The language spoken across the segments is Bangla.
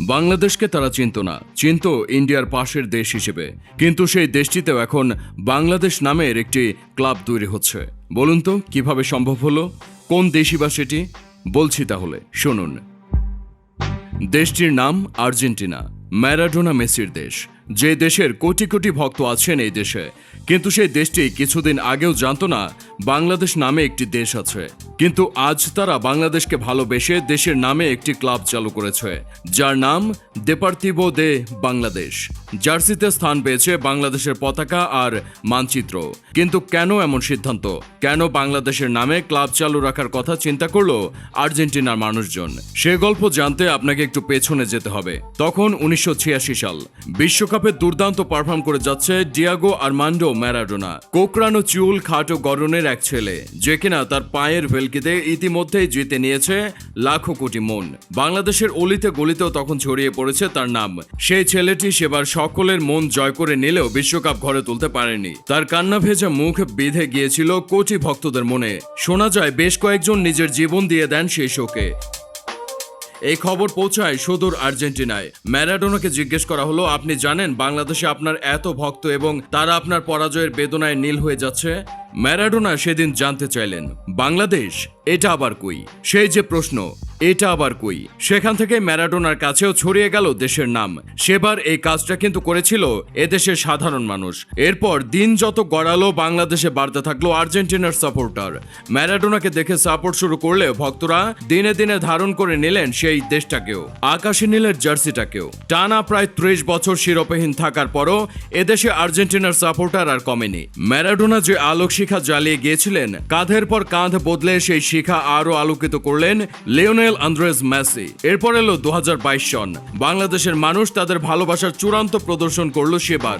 বাংলাদেশকে তারা চিনত না। চিনত ইন্ডিয়ার পাশের দেশ হিসেবে। কিন্তু সেই দেশটিতেও এখন বাংলাদেশ নামের একটি ক্লাব তৈরি হচ্ছে। বলুন তো, কীভাবে সম্ভব হলো? কোন দেশই বা সেটি? বলছি তাহলে, শুনুন। দেশটির নাম আর্জেন্টিনা, ম্যারাডোনা মেসির দেশ। যে দেশের কোটি কোটি ভক্ত আছেন এই দেশে। কিন্তু সেই দেশটি কিছুদিন আগেও জানতো না, বাংলাদেশ নামে একটি দেশ আছে। কিন্তু আজ তারা বাংলাদেশকে ভালোবেসে দেশের নামে একটি ক্লাব চালু করেছে, যার নাম দেপার্তিবো দে বাংলাদেশ। জার্সিতে স্থান পেয়েছে বাংলাদেশের পতাকা আর মানচিত্র। কিন্তু কেন এমন সিদ্ধান্ত? কেন বাংলাদেশের নামে ক্লাব চালু রাখার কথা চিন্তা করল আর্জেন্টিনার মানুষজন? সে গল্প জানতে আপনাকে একটু পেছনে যেতে হবে। তখন উনিশশো ছিয়াশি সাল, বিশ্বকাপে দুর্দান্ত পারফর্ম করে যাচ্ছে ডিয়াগো আরমান্ডো ম্যারাডোনা কোকরানো চুল, খাটো গড়নের এক ছেলে, যে কিনা তার পায়ের ভেলকিতে ইতিমধ্যেই জিতে নিয়েছে লাখো কোটি মন। বাংলাদেশের অলিতে গলিতেও তখন ছড়িয়ে পড়েছে তার নাম। সেই ছেলেটি সেবার সকলের মন জয় করে নিলেও বিশ্বকাপ ঘরে তুলতে পারেনি। তার কান্না ভেজা মুখ বিধে গিয়েছিল কোটি ভক্তদের মনে। শোনা যায়, বেশ কয়েকজন নিজের জীবন দিয়ে দেন সেই শোকে। এই খবর পৌঁছায় সুদূর আর্জেন্টিনায়। ম্যারাডোনাকে জিজ্ঞেস করা হলো, আপনি জানেন বাংলাদেশে আপনার এত ভক্ত এবং তারা আপনার পরাজয়ের বেদনায় নীল হয়ে যাচ্ছে? ম্যারাডোনা সেদিন জানতে চাইলেন, বাংলাদেশ, এটা আবার কই? সেই যে প্রশ্ন এটা আবার কই? সেখান থেকে ম্যারাডোনার কাছেও ছড়িয়ে গেল দেশের নাম। সেবার এই কাজটা কিন্তু করেছিল এদেশের সাধারণ মানুষ। এরপর দিন যত গড়ালো, বাংলাদেশে বাড়তে থাকল আর্জেন্টিনার সাপোর্টার। ম্যারাডোনাকে দেখে সাপোর্ট শুরু করলে ভক্তরা দিনে দিনে ধারণ করে নিলেন সেই দেশটাকেও, আকাশি নীলের জার্সিটাকেও। টানা প্রায় ত্রিশ বছর শিরোপহীন থাকার পরও এদেশে আর্জেন্টিনার সাপোর্টার আর কমেনি। ম্যারাডোনা যে আলোক শিখা জ্বালিয়ে গিয়েছিলেন, কাঁধের পর কাঁধ বদলে সেই শিখা আরও আলোকিত করলেন লিওনেল আন্দ্রেস মেসি এরপর এলো দু সন। বাংলাদেশের মানুষ তাদের ভালোবাসার চূড়ান্ত প্রদর্শন করল সেবার।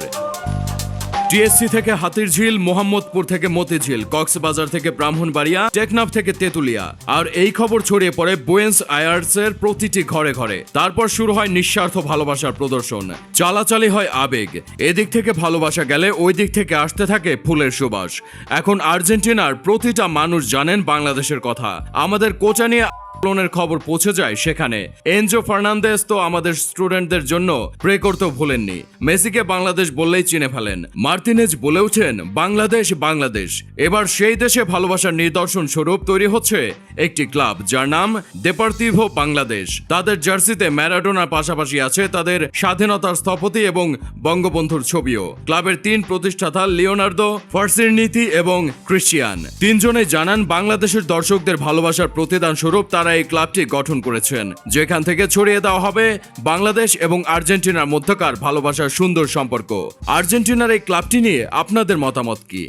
টিএসসি থেকে হাতিরঝিল মোহাম্মদপুর থেকে মতিঝিল কক্সবাজার থেকে ব্রাহ্মণবাড়িয়া, টেকনাফ থেকে তেতুলিয়া। আর এই খবর ছড়িয়ে পড়ে বুয়েন্স আয়ার্সের প্রতিটি ঘরে ঘরে। তারপর শুরু হয় নিঃস্বার্থ ভালোবাসার প্রদর্শন। চালাচালি হয় আবেগ। এদিক থেকে ভালোবাসা গেলে ওই দিক থেকে আসতে থাকে ফুলের সুবাস। এখন আর্জেন্টিনার প্রতিটা মানুষ জানেন বাংলাদেশের কথা। আমাদের কোচা নিয়ে আন্দোলনের খবর পৌঁছে যায় সেখানে। এনজো ফার্নান্দেস তো আমাদের স্টুডেন্টদের জন্য প্রে করতেও ভুলেননি। মেসিকে বাংলাদেশ বললেই চিনে ফেলেন। মার্টিনেজ বলে ওঠেন, বাংলাদেশ বাংলাদেশ। এবার সেই দেশে ভালোবাসার নিদর্শন স্বরূপ তৈরি হচ্ছে একটি ক্লাব, যার নাম দেপার্তিভো বাংলাদেশ তাদের জার্সিতে ম্যারাডোনার পাশাপাশি আছে তাদের স্বাধীনতার স্থপতি এবং বঙ্গবন্ধুর ছবিও। ক্লাবের তিন প্রতিষ্ঠাতা লিওনার্দো ফার্সিরনীতি এবং ক্রিশ্চিয়ান। তিনজনে জানান, বাংলাদেশের দর্শকদের ভালোবাসার প্রতিদান স্বরূপ তারা এই ক্লাবটি গঠন করেছেন। যেখান থেকে ছড়িয়ে দেওয়া হবে বাংলাদেশ এবং আর্জেন্টিনার মধ্যকার ভালোবাসার সুন্দর সম্পর্ক। আর্জেন্টিনার এই ক্লাবটি নিয়ে আপনাদের মতামত কি?